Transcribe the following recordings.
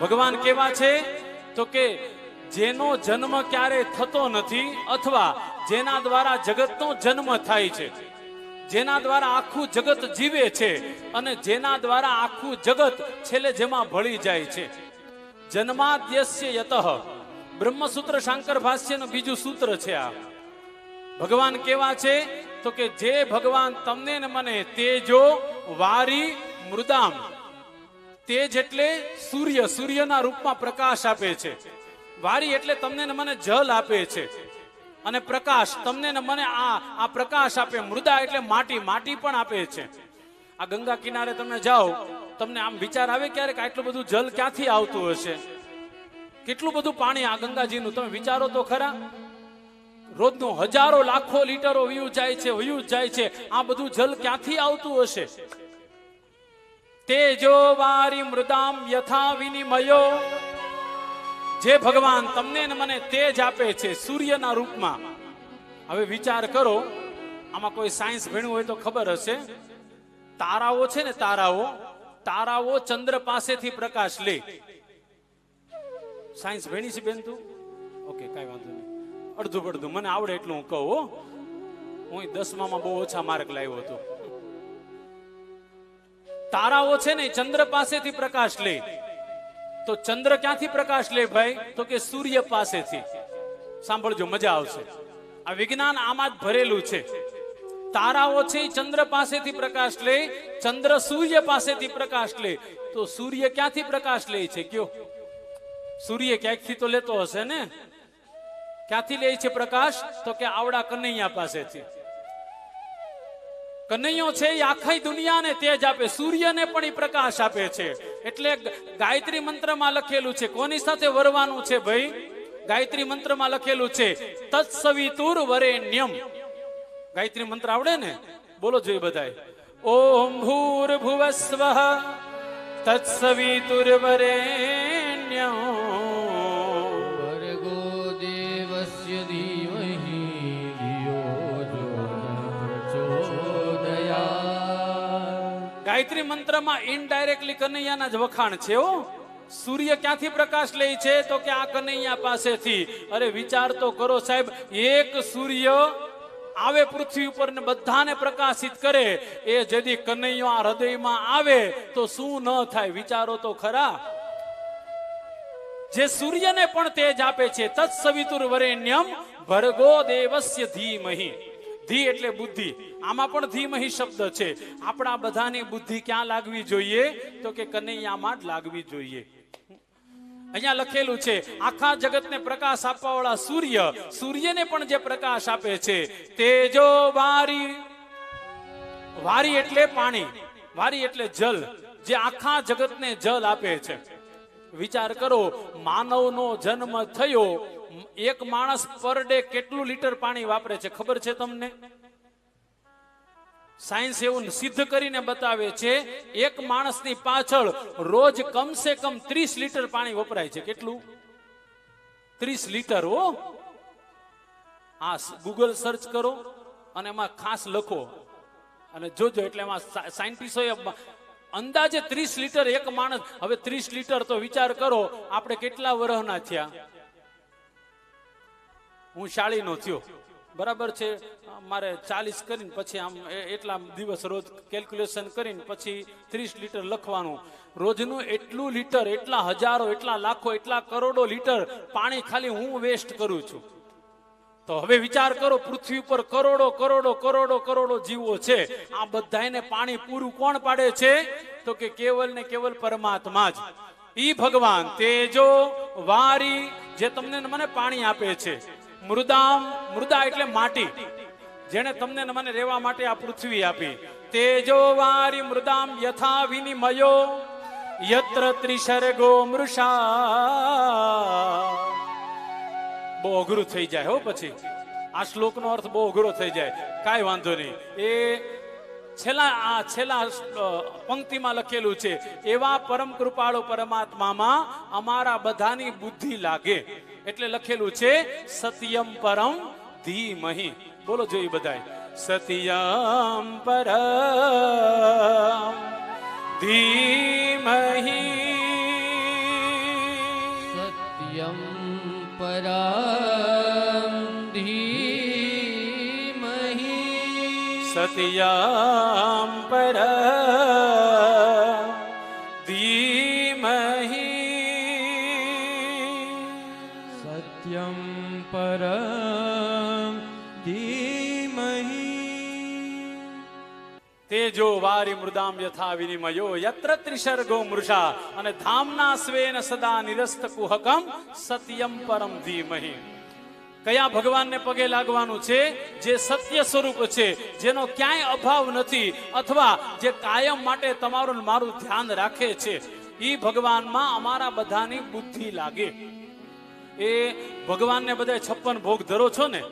ભગવાન કેવા છે? તો કે જેનો જન્મ ક્યારે થતો નથી અથવા જેના દ્વારા જગતનો જન્મ થાય છે. જેના દ્વારા આખું જગત જીવે છે અને જેના દ્વારા આખું જગત છેલ્લે જેમાં ભળી જાય છે. જન્માદ્યસ્ય યતઃ. બ્રહ્મસૂત્ર શાંકર ભાષ્યનું બીજું સૂત્ર છે આ. ભગવાન કેવા છે? તો કે જે ભગવાન તમને ને મને તેજો વારી મૃદામ. તેજ એટલે સૂર્ય, સૂર્યના રૂપમાં પ્રકાશ આપે છે. વારી એટલે તમને ને મને જલ આપે છે. અને પ્રકાશ તમને ને મને આ આ પ્રકાશ આપે. મૃદા એટલે માટી માટી પણ આપે છે. આ ગંગા કિનારે તમે જાઓ, તમને આમ વિચાર આવે ક્યારેક આટલું બધું જલ ક્યાંથી આવતું હશે? કેટલું બધું પાણી આ ગંગાજીનું? તમે વિચારો તો ખરા. રોજનું હજારો, લાખો લીટરો વયું જાય છે વયું જાય છે. આ બધું જલ ક્યાંથી આવતું હશે? તેજો વારી મૃદામ યથા વિનિમયો. જે ભગવાન તમને ને મને તેજ આપે છે સૂર્યના રૂપમાં. હવે વિચાર કરો, આમાં કોઈ સાયન્સ ભણ્યું હોય તો ખબર હશે. તારાઓ છે ને તારાઓ તારાઓ ચંદ્ર પાસેથી પ્રકાશ લે. સાયન્સ ભણી છે બેન તું? ઓકે કાંઈ વાંધો નહીં. અડધું પડધું. મને આવડે એટલું હું કહું હું. દસમામાં બહુ ઓછા માર્ક લાવ્યો હતો. તારાઓ છે ને ચંદ્ર પાસેથી પ્રકાશ લે. તો ચંદ્ર ક્યાંથી પ્રકાશ લે ભાઈ? તો કે સૂર્ય પાસેથી. સાંભળજો, મજા આવશે. આ વિજ્ઞાન આમાં જ ભરેલું છે. તારાઓ છે ચંદ્ર પાસેથી પ્રકાશ લે, ચંદ્ર સૂર્ય પાસેથી પ્રકાશ લે. તો સૂર્ય ક્યાંથી પ્રકાશ લે છે? કયો. સૂર્ય ક્યાંકથી તો લેતો હશે ને? ક્યાંથી લે છે પ્રકાશ? તો કે આવડા કનૈયા પાસેથી. કનૈયો છે એ આખી દુનિયાને તેજ આપે, સૂર્યને પણ એ પ્રકાશ આપે છે. એટલે ગાયત્રી મંત્રમાં લખેલું છે, કોની સાથે વરવાનું છે ભાઈ? ગાયત્રી મંત્રમાં લખેલું છે તત્સવિતુર વરેણ્યમ ગાયત્રી મંત્ર આવડે ને? બોલો જોઈએ બધાય. ઓમ ભૂર ભુવસ્વ તત્સવિતુર વરેણ્યમ ગાયત્રી મંત્રમાં ઇનડાયરેક્ટલી કનૈયાના જ વખાણ છે હો. સૂર્ય ક્યાંથી પ્રકાશ લે છે તો કે આ કનૈયા પાસેથી. અરે વિચાર તો કરો સાહેબ, એક સૂર્ય આવે પૃથ્વી ઉપર ને બધાને પ્રકાશિત કરે. એ જદી કનૈયો આ હૃદયમાં આવે તો શું ન થાય? વિચારો તો ખરા. જે સૂર્યને પણ તેજ આપે છે. તત્સવિતુર વરેણ્યમ ભર્ગો દેવસ્ય ધીમહિ. ધી એટલે બુદ્ધિ. આમાં પણ ધીમહી શબ્દ છે. આપણા બધાની બુદ્ધિ ક્યાં લાગવી જોઈએ? તો કે કનૈયામાં જ લાગવી જોઈએ. અહીંયા લખેલું છે, આખા જગતને પ્રકાશ આપવા વાળા સૂર્ય, સૂર્યને પણ જે પ્રકાશ આપે છે, તેજો વારી. વારી એટલે પાણી, વારી એટલે જલ, જે આખા જગતને જલ આપે છે. વિચાર કરો, માનવનો જન્મ થયો એક માણસ પર ડે કેટલું લીટર પાણી વાપરે છે? ખબર છે તમને? સાયન્સ એવું સિદ્ધ કરીને બતાવે છે, એક માણસની પાછળ રોજ કમસે કમ ત્રીસ લીટર પાણી વપરાય છે. કેટલું? ત્રીસ લીટર હો. આ ગૂગલ સર્ચ કરો અને એમાં ખાસ લખો. અને જોજો, એટલે એમાં સાયન્ટિસ્ટોએ અંદાજે ત્રીસ લીટર એક માણસ, હવે ત્રીસ લીટર તો વિચાર કરો, આપણે કેટલા વરહના થયા? હું શાળીનો થયો. બરાબર છે? મારે ચાલીસ કરીને પછી આમ એટલા દિવસ રોજ કેલ્ક્યુલેશન કરીને પછી ત્રીસ લીટર લખવાનું. રોજનું એટલું લીટર, એટલા હજારો, એટલા લાખો, એટલા કરોડો લીટર પાણી ખાલી હું વેસ્ટ કરું છું. તો હવે વિચાર કરો, પૃથ્વી ઉપર કરોડો કરોડો કરોડો કરોડો જીવો છે. આ બધાને પાણી પૂરું કોણ પાડે છે? તો કે કેવલ ને કેવલ પરમાત્મા જ. ઈ ભગવાન તેજો વારી જે તમને મને પાણી આપે છે. મૃદામ, મૃદા એટલે માટી. જેણે તમને મને રહેવા માટે આ પૃથ્વી આપી. તેજો વારી મૃદામ યથા વિનિમયો, યત્ર ત્રિસર્ગો મૃષા. બહુ અઘરું થઈ જાય હો પછી. આ શ્લોકનો અર્થ બહુ અઘરો થઈ જાય. કાંઈ વાંધો નહીં. એ છેલ્લા, આ છેલ્લા પંક્તિમાં લખેલું છે, એવા પરમ કૃપાળુ પરમાત્મામાં અમારા બધાની બુદ્ધિ લાગે. એટલે લખેલું છે સત્યમ પરમ ધીમહિ. બોલો જોઈએ બધાય. સત્યમ પરમ ધીમહિ. સત્યમ પરામ ધીમહિ. સત્યમ પર ધીમહિ તેજો વારી મૃદામ યથા વિનિમયો, યત્ર ત્રિસર્ગો મૃષા, અને ધામના સ્વેન સદા નિરસ્ત કુહકમ સત્યમ પરમ ધીમહિ. કયા ભગવાનને પગે લાગવાનું છે? જે સત્ય સ્વરૂપ છે, જેનો ક્યાંય અભાવ નથી, અથવા જે કાયમ માટે તમારું મારું ધ્યાન રાખે છે એ ભગવાનમાં અમારા બધાની બુદ્ધિ લાગે. એ ભગવાનને બધા છપ્પન ભોગ ધરો છો ને?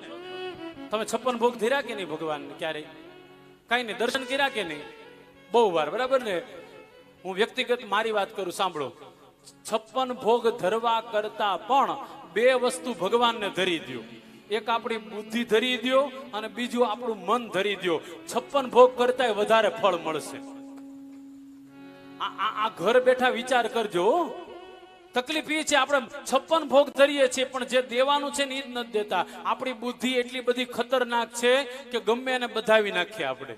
તમે છપ્પન ભોગ ધીરા કે નહીં ભગવાન ક્યારેય? કાંઈ નહીં, દર્શન કર્યા કે નહીં? બહુ વાર, બરાબર ને? હું વ્યક્તિગત મારી વાત કરું, સાંભળો. છપ્પન ભોગ ધરવા કરતા પણ બે વસ્તુ ભગવાનને ધરી દ્યો. એક આપણી બુદ્ધિ ધરી દ્યો અને બીજું આપણું મન ધરી દ્યો. છપ્પન ભોગ કરતા વધારે ફળ મળશે. આ, આ- ઘર બેઠા વિચાર કરજો. તકલીફ એ છે, આપણે છપ્પન ભોગ ધરીએ છીએ, પણ જે દેવાનું છે ને એ જ નથી દેતા. આપણી બુદ્ધિ એટલી બધી ખતરનાક છે કે ગમે એને બધાવી નાખીએ આપણે.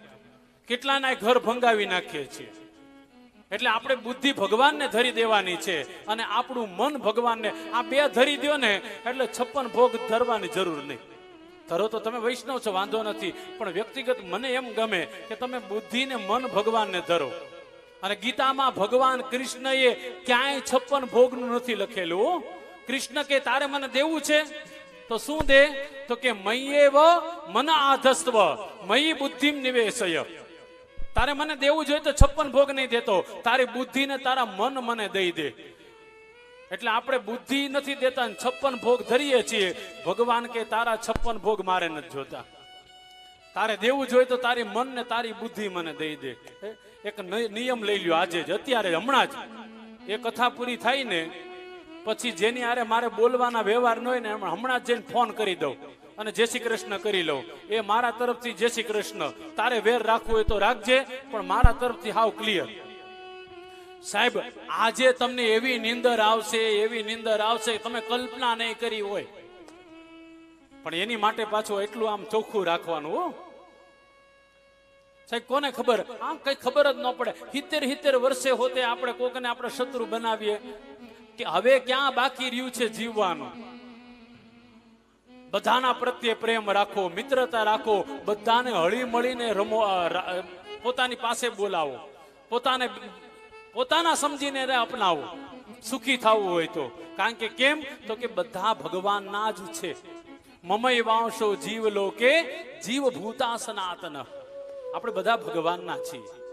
કેટલાના ઘર ભંગાવી નાખીએ છીએ. એટલે આપણે બુદ્ધિ ભગવાનને ધરી દેવાની છે અને આપણું મન ભગવાનને, આ બે ધરી દો ને, એટલે છપ્પન ભોગ ધરવાની જરૂર નહીં. ધરો તો તમે વૈષ્ણવ છો, વાંધો નથી, પણ વ્યક્તિગત મને એમ ગમે કે તમે બુદ્ધિ ને મન ભગવાનને ધરો. અને ગીતામાં ભગવાન કૃષ્ણએ ક્યાંય છપ્પન ભોગનું નથી લખેલું. કૃષ્ણ કે, તારે મને દેવું છે? તો શું દે? તો કે મય્યેવ મન આધસ્વ મયી બુદ્ધિમ નિવેશય. તારે મને દેવું જોઈએ તો છપ્પન ભોગ નહીં દેતો. તારી બુદ્ધિ ને તારા મન મને દઈ દે. એટલે આપણે બુદ્ધિ નથી દેતા છપ્પન ભોગ ધરીએ છીએ. ભગવાન કે, તારા છપ્પન ભોગ મારે નથી જોતા. તારે દેવું જોઈએ તો તારી મન ને તારી બુદ્ધિ મને દઈ દે? એક નિયમ લઈ લ્યો આજે જ, અત્યારે હમણાં જ. એ કથા પૂરી થાય ને, પછી જેની આરે મારે બોલવાના વ્યવહાર ન હોય ને હમણાં જ જઈને ફોન કરી દઉં અને જય શ્રી કૃષ્ણ કરી લઉં. એ મારા તરફથી જય શ્રી કૃષ્ણ. તારે વેર રાખવું હોય તો રાખજે, પણ મારા તરફથી હાવ ક્લિયર સાહેબ, આજે તમને એવી નિંદર આવશે, એવી નિંદર આવશે, તમે કલ્પના નહીં કરી હોય. પણ એની માટે પાછું એટલું આમ ચોખ્ખું રાખવાનું, હો. સાહેબ, કોને ખબર? આમ કઈ ખબર જ ન પડે. હિતેર હિતેર વર્ષે હોતે આપણે કોકને આપણે શત્રુ બનાવીએ. કે હવે ક્યાં બાકી રહ્યું છે જીવવાનું? બધાના પ્રત્યે પ્રેમ રાખો, મિત્રતા રાખો, બધાને હળી મળીને રમો પોતાની પાસે બોલાવો. પોતાને, પોતાના સમજીને અપનાવો. સુખી થવું હોય તો. કારણ કે કેમ? તો કે બધા ભગવાનના જ છે. મમય વાંશો જીવ લોકે જીવ ભૂતા સનાતન આપણે બધા ભગવાનના છીએ.